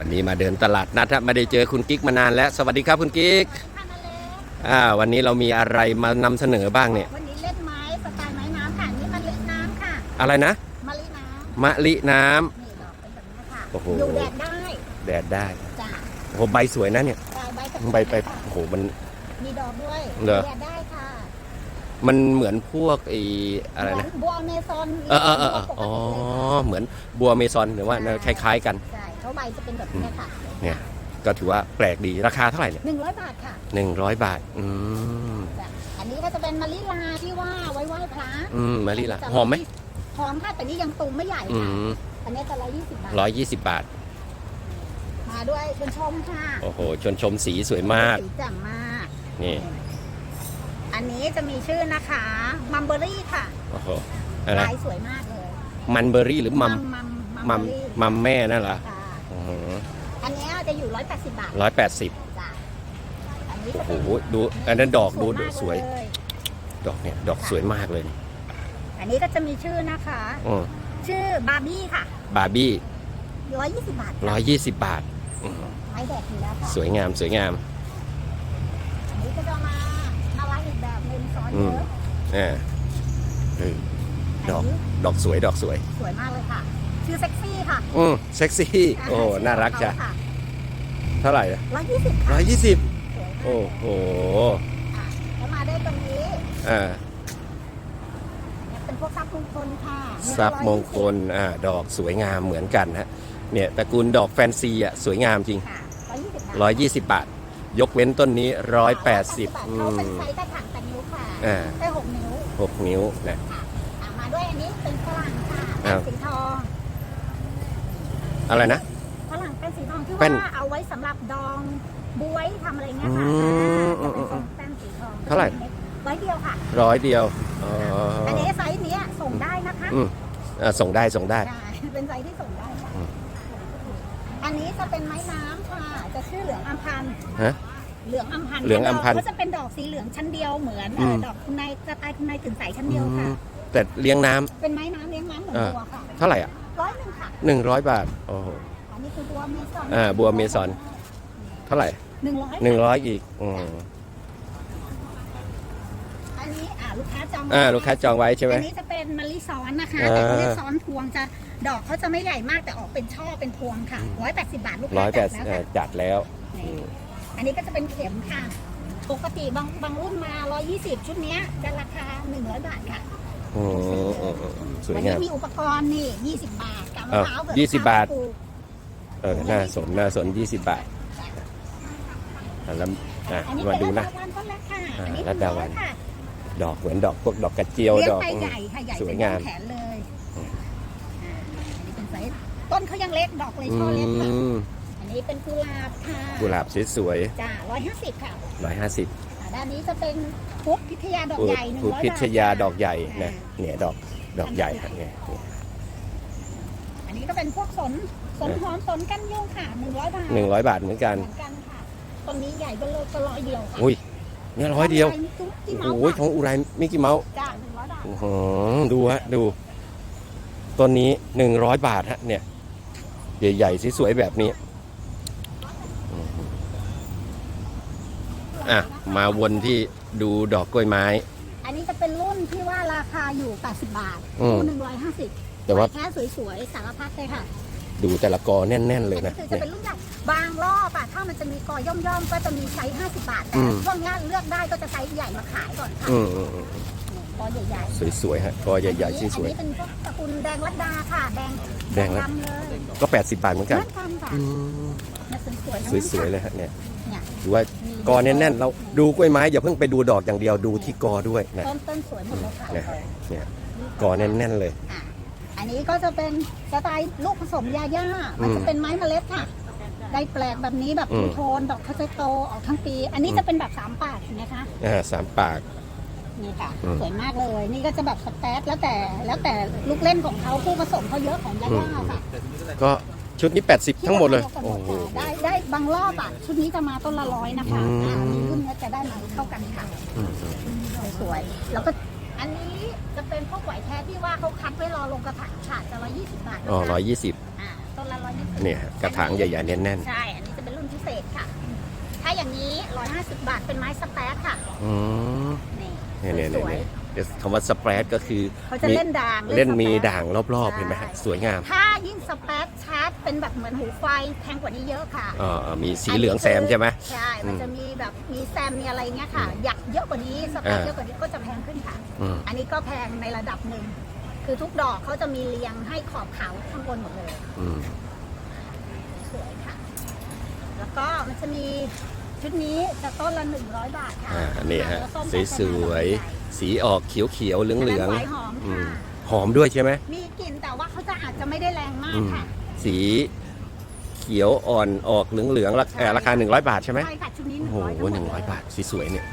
วันนี้มาเดินตลาดนัดครับไม่ได้เจอคุณกิ๊กมานานแล้ว สวัสดีครับคุณกิ๊กค่ะนาเล็กอ่าวันนี้เรามีอะไรมานำเสนอบ้างเนี่ย วันนี้เล่นไม้สไตล์ไม้น้ำค่ะนี่มะลิน้ำค่ะ อะไรนะ มะลิน้มะลิน้ำำนี่ดอกเป็นแบบนี้ค่ะโอ้โหอยู่แดดได้ แดดได้จ้ะโอ้โหใบสวยนะเนี่ยปลายใบกับใบไปโอ้โหมัน มีดอกด้วยเหรอแดดได้ค่ะ มันเหมือนพวกไอ้อะไรนะเหมืบัวอเมซอนเออเออเออเอออ๋อ เหมือนบัวเมซอนหรือว่าคล้ายๆกันใช่ เขาใบจะเป็นแบบนี้ค่ะเนี่ยก็ถือว่าแปลกดีราคาเท่าไหร่เนี่ยหนึ่งร้อยบาทค่ะหนึ่งร้อยบาท อืมจ้ะอันนี้ก็จะเป็นมะลิลาที่ว่าไว้ไหว้พระอืมมะลิละหอมไหมหอมค่ะแต่นี่ยังตูมไม่ใหญ่อืค่ะมอันนี้จะร้อยยี่สิบบาทร้อยยี่สิบบาท มาด้วยเป็นชมค่ะโอ้โหชนชมสีสวยมากสีจ่ำมากนี่อันนี้จะมีชื่อนะคะมัมเบอรี่ค่ะโอ้โหอะไรลายสวยมากเลยมันเบอร์รี่หรือมัมมัมมัมเบอรี่มัมแม่นั่นเหรอค่ะ อืออันนี้จะอยู่ 180 บาทร้อยแปดสิบจ้ะอันนี้โอ้จะโหเป็นดูอันนั้นดอกดูดูมากสวย เลดอกเนี่ยดอกสวยมากเลยอันนี้ก็จะมีชื่อนะคะ อืมชื่อบาร์บี้ค่ะ บาร์บี้120 บาทร้อยยี่สิบบาทอืมไม้แดดอยู่แล้วค่ะ สวยงามสวยงาม อันนี้ก็จะมาน่ารักอีกแบบหนึงซ้อนอืเยมอะอ่าเออดอกนนี้ดอกสวยดอกสวย สวยมากเลยค่ะ ชื่อเซ็กซี่ค่ะอืมเซ็กซี่ โอ้ น่ารักจ้ะ เท่าไหร่ร้อยยี่สิบร้อยยี่สิบสวยมากโอ้โหอะแล้วมาได้ตรงนี้ อ่า เป็นพวกทรัพย์มงคลค่ะทรัพย์มงคล อ่า ดอกสวยงามเหมือนกันฮะ เนี่ยตระกูลดอกแฟนซีอะสวยงามจริงค่ะ120บาทร้อยยี่สิบบาท ยกเว้นต้นนี้ร้อยแปดสิบเขาเป็นไซส์กระถางแต่นิ้วค่ะอ่าได้หกนิ้วหกนิ้วนะค่ะอะมาด้วยอันนี้เป็นฝรั่งค่ะอ้าวเป็นสีทอง อะไรนะฝรั่งเป็นสีทองที่เป็นว่าเอาไว้สำหรับดองบวยทำอะไรเงี้ยค่ะอืมจะเป็นทรงแป้นสีทองเท่าไหร่ ร้อยเดียวค่ะ ร้อยเดียวอ๋ออันนี้ไซส์เนี้ยส่งได้นะคะอืมอ่าส่งได้ส่งได้ใช่เป็นไซส์ที่ส่งได้ค่ะอืม อันนี้จะเป็นไม้น้ำค่ะ จะชื่อเหลืองอัมพันธ์ฮะ เหลืองอัมพันธ์เหลืองอัมพันธ์ก็จะเป็นดอกสีเหลืองชั้นเดียวเหมือนอืเอ่อม ดอกคุณนายสไตล์คุณนายถึงใสชั้นเดีอืยวค่ะมแต่เลี้ยงน้ำ เป็นไม้น้ำเลี้ยงน้ำเหมือนอ่า บัวค่ะ เท่าไหร่อะ ร้อยหนึ่งค่ะหนึ่งร้อยบาทโอ้โหอันนี้คือบัวเมซอนอ่าบัวเมซอนเท่าไหร่หนึ่งร้อยหนึ่งร้อยอีกอืมอันนี้อ่าลูกค้าจองอ่าลูกค้าจองไว้ใช่ไหม อันนี้จะเป็นมะลิซ้อนนะคะอ่าแต่เขาเรียกซ้อนพวงจะดอกเขาจะไม่ใหญ่มากแต่ออกเป็นช่อเป็นพวงค่ะร้อยแปดสิบบาทลูกร้ค้าอยแปจัดดแล้วอ่าค่ะ จัดแล้วนี่อันนี้ก็จะเป็นเข็มค่ะ ปกติบางบางรุ่นมา 120 ชุดเนี้ยจะราคา 100 บาทค่ะ อืมอืมอืมอืมสวยวันนี้งามมีอุปกรณ์นี่20บบาทกับมะอ้าวพร้าวเบิกยี่สิบบาท เออน่าสนน่าสนยี่สิบบาทอะแล้วอะอันนี้มาเป็นดูรันะดดาวันต้นแรกค่ะอ่าอันนี้รัดดาวัน ค่ะดอกเหมือนดอกพวกดอกกระเจียวเลี้ยดงอก ไปใหญ่ค่ะใหญ่สวยเป็นงามแขนเลยอ่าอันนี้เป็นไซส์ต้นเขายังเล็กดอกเลยอืช่อเล็กค่ะมอันนี้เป็นกุหลาบค่ะกุหลาบสวยจ้า150ค่ะ ๆร้อยห้าสิบ อ่าด้านนี้จะเป็นพุทธพิทยาดอกใหญ่100พุทธบาทพิทยาค่ะดอกใหญ่นะอ่าเนี่ยดอกดอกใหญ่ฮะเนี่ยเนี่ยอันนี้ก็เป็นพวกสนสนหอมสนกันยุ่งค่ะหนึ่งร้อยบาทหนึ่งร้อยบาทเหมือนกัน เหมือนกันค่ะตรงนี้ใหญ่ก็เลยก็ร้อยเดียวค่ะอุ้ยเนี่ยร้อยเดียวจุ๊บที่โอ้เมาส์โหของอุไรมิกกี้เมาส์จ้าหนึ่งร้อยบาทอื้อหือดูฮะดูต้นนี้หนึ่งร้อยบาทฮะเนี่ยใหญ่ๆสวยๆแบบนี้อื้อหือ อะ มาวนที่ดูดอกกล้วยไม้ อันนี้จะเป็นรุ่นที่ว่าราคาอยู่ 80 บาทอืมรุ่นหนึ่งร้อยห้าสิบแต่ว่าแค่สวยๆ สารพัดเลยค่ะดูแต่ละกอแน่น ๆ เลยอันนะนี้คือจะเนี่ย เป็นรุ่นใหญ่บางรอบอะถ้ามันจะมีกอย่อมๆ ก็จะมีไซส์50 บาท แต่อืม ช่วงนี้เลือกได้ก็จะไซส์ใหญ่มาขายก่อนค่ะอืมอืมอืมกอใหญ่ๆ สวยๆฮะกอใหญ่ๆสวย อันนี้เป็นพวกตระกูลแดงลัดดาค่ะ แดงแดงลัด ดำเลยๆก็ 80 บาทเหมือนเหกันมือนกันค่ะ อืมเนี่ย สวยๆทั้งนั้นสวยๆเลยฮะเนี่ยเนี่ยถือว่ากอแน่นๆเราดูกล้วยไม้อย่าเพิ่งไปดูดอกอย่างเดียวดูที่กอด้วยนะต้นต้นสวยหมดเลยค่ะเนี่ยเนี่ยกอแน่นๆเลยอะอันนี้ก็จะเป็นสไตล์ลูกผสมยาย่ามันจะเป็นไม้เมล็ดค่ะ ได้แปลกแบบนี้แบบอืมโทนดอกเขาจะโตออกทั้งปี อันนี้จะเป็นแบบสามปากเห็นไหมคะอ่าสามปากนี่ค่ะอืมสวยมากเลย นี่ก็จะแบบสแตทแล้วแต่แล้วแต่ลูกเล่นของเขาคู่ผสมเขาเยอะของยาย่าค่ะก็ ชุดนี้ 80 ทั้งหมดเลย โอ้โห ได้ได้บางรอบอะ ชุดนี้จะมาต้นละร้อยนะคะอืม อ่ามีรุ่นนี้จะได้มาเท่ากันค่ะอืมสวยๆแล้วก็อันนี้จะเป็นพวกไหวแท้ที่ว่าเขาคัดไว้รอลงกระถางฉาดจะร้อยยี่สิบบาทนะคะอ๋อร้อยยี่สิบอ่าต้นละร้อยยี่สิบเนี่ยฮะกระถางใหญ่ๆแน่นใช่ อันนี้จะเป็นรุ่นพิเศษค่ะ ถ้าอย่างนี้ร้อยห้าสิบบาทเป็นไม้สแปซค่ะ ๆอืม นี่เนี่ยเนี่ยสเนี่ยวยเนี่ยเดี๋ยว คำว่าสเปรดก็คือๆเขาจะเล่นด่างเล่นมีสแปซด่างรอบๆเห็นไหมฮะใช่สวยงามถ้ายิ่งสเปซชาร์จเป็นแบบเหมือนหูไฟแพงกว่านี้เยอะค่ะอ่ามีสีเหลืองแซมใช่ไหม ใช่ มันอืมจะมีแบบมีแซมมีอะไรเงี้ยค่ะ อยากเยอะกว่านี้สเปซอ่า เยอะกว่านี้ก็จะแพงขึ้นค่ะ อืมอันนี้ก็แพงในระดับหนึ่ง คือทุกดอกเขาจะมีเรียงให้ขอบขาวข้างบนหมดเลย อืมสวยค่ะ แล้วก็มันจะมีชุดนี้จะต้นละหนึ่งร้อยบาทค่ะอ่านี่ฮะแล้วส้มสวยๆ สีออกเขียวๆเหเหลืลือองงหอมๆอืมค่ะ หอมด้วยใช่ไหมมีกลิ่นแต่ว่าเขาจะอาจจะไม่ได้แรงมากอืมค่ะ สีเขียวอ่อนออกเหลืองๆราคาเอ่อราคา 100 บาทใช่ไหมใช่ค่ะชุดนี้หโอ้นึ่งโหร้อยหนึ่งร้อยบาทสวยๆเนี่ย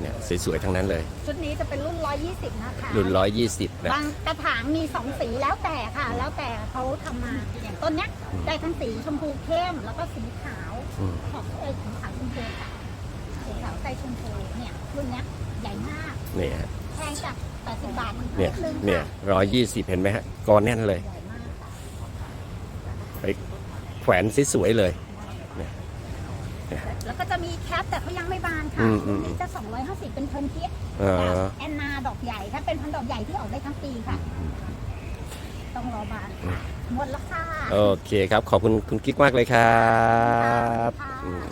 เนี่ยสวยๆทั้งนั้นเลย ชุดนี้จะเป็นรุ่นร้อยยี่สิบนะคะรุ่นร้อยยี่สิบนะ บางกระถางมีสองสีแล้วแต่ค่ะ แล้วแต่เขาทำมาอย่างต้นเนี้ยอืมได้ทั้งสีชมพูเข้มแล้วก็สีขาวอืม ขอบเอยสีขาวชมพูค่ะสีขาวใส่ชมพูเนี่ยรุ่นเนี้ย ใหญ่มากเนี่ยฮะแพงจาก80 บาทมันเนี่ยดนึงเนี่ยค่ะร้อยยี่สิบเห็นไหมฮะกอแน่นเลยใหญ่มากค่ะไปแขวนสวยๆเลย แล้วก็จะมีแคปแต่เขายังไม่บานค่ะอืมอืรุ่มนนี้จะ 250 เป็นเทิร์นทิปเออแอนนาดอกใหญ่ถ้าเป็นพันธุ์ดอกใหญ่ที่ออกได้ทั้งปีค่ะ ต้องรอบานค่ะหมดแล้วค่ะ โอเคครับ ขอบคุณคุณกิ๊กมากเลยครับค่ะ อืม